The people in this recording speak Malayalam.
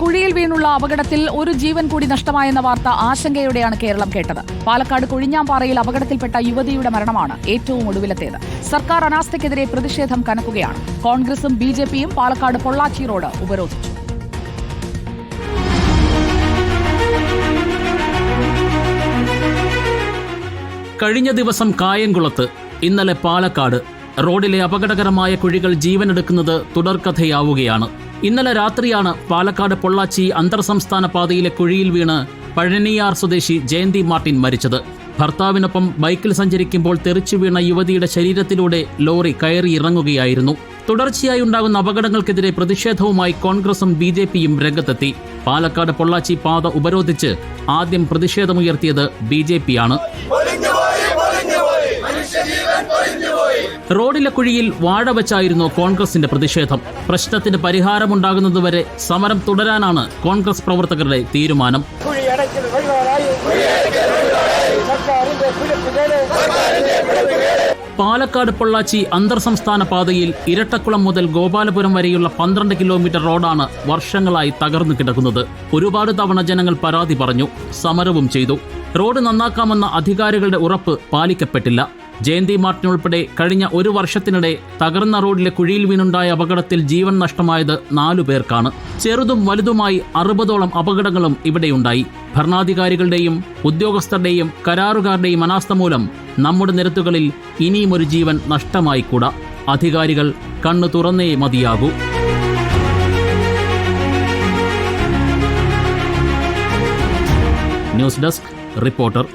കുഴിയിൽ വീണുള്ള അപകടത്തിൽ ഒരു ജീവൻ കൂടി നഷ്ടമായെന്ന വാർത്ത ആശങ്കയോടെയാണ് കേരളം കേട്ടത്. പാലക്കാട് കൊഴിഞ്ഞാമ്പാറയിൽ അപകടത്തിൽപ്പെട്ട യുവതിയുടെ മരണമാണ് ഏറ്റവും ഒടുവിലത്തേത്. സർക്കാർ അനാസ്ഥയ്ക്കെതിരെ പ്രതിഷേധം കനക്കുകയാണ്. കോൺഗ്രസും ബി പാലക്കാട് പൊള്ളാച്ചി റോഡ് ഉപരോധിച്ചു. കഴിഞ്ഞ ദിവസം കായംകുളത്ത് ഇന്നലെ പാലക്കാട് റോഡിലെ അപകടകരമായ കുഴികൾ ജീവനെടുക്കുന്നത് തുടർക്കഥയാവുകയാണ്. ഇന്നലെ രാത്രിയാണ് പാലക്കാട് പൊള്ളാച്ചി അന്തർ സംസ്ഥാന പാതയിലെ കുഴിയിൽ വീണ് പഴനിയാർ സ്വദേശി ജയന്തി മാർട്ടിൻ മരിച്ചത്. ഭർത്താവിനൊപ്പം ബൈക്കിൽ സഞ്ചരിക്കുമ്പോൾ തെറിച്ചു വീണ യുവതിയുടെ ശരീരത്തിലൂടെ ലോറി കയറി ഇറങ്ങുകയായിരുന്നു. തുടർച്ചയായി ഉണ്ടാകുന്ന അപകടങ്ങൾക്കെതിരെ പ്രതിഷേധവുമായി കോൺഗ്രസും ബി ജെ പിയും രംഗത്തെത്തി. പാലക്കാട് പൊള്ളാച്ചി പാത ഉപരോധിച്ച് ആദ്യം പ്രതിഷേധമുയർത്തിയത് ബി ജെ പിയാണ് റോഡിലെ കുഴിയിൽ വാഴ വെച്ചായിരുന്നു കോൺഗ്രസിന്റെ പ്രതിഷേധം. പ്രശ്നത്തിന് പരിഹാരമുണ്ടാകുന്നതുവരെ സമരം തുടരാനാണ് കോൺഗ്രസ് പ്രവർത്തകരുടെ തീരുമാനം. പാലക്കാട് പൊള്ളാച്ചി അന്തർ സംസ്ഥാന പാതയിൽ ഇരട്ടക്കുളം മുതൽ ഗോപാലപുരം വരെയുള്ള പന്ത്രണ്ട് കിലോമീറ്റർ റോഡാണ് വർഷങ്ങളായി തകർന്നു കിടക്കുന്നത്. ഒരുപാട് തവണ ജനങ്ങൾ പരാതി പറഞ്ഞു സമരവും ചെയ്തു. റോഡ് നന്നാക്കാമെന്ന അധികാരികളുടെ ഉറപ്പ് പാലിക്കപ്പെട്ടില്ല. ജയന്തി മാർട്ടിൻ ഉൾപ്പെടെ കഴിഞ്ഞ ഒരു വർഷത്തിനിടെ തകർന്ന റോഡിലെ കുഴിയിൽ വീണുണ്ടായ അപകടത്തിൽ ജീവൻ നഷ്ടമായത് നാലു പേർക്കാണ്. ചെറുതും വലുതുമായി അറുപതോളം അപകടങ്ങളും ഇവിടെയുണ്ടായി. ഭരണാധികാരികളുടെയും ഉദ്യോഗസ്ഥരുടെയും കരാറുകാരുടെയും അനാസ്ഥ മൂലം നമ്മുടെ നിരത്തുകളിൽ ഇനിയും ഒരു ജീവൻ നഷ്ടമായിക്കൂടാ. അധികാരികൾ കണ്ണു തുറന്നേ മതിയാകൂ. News desk reporter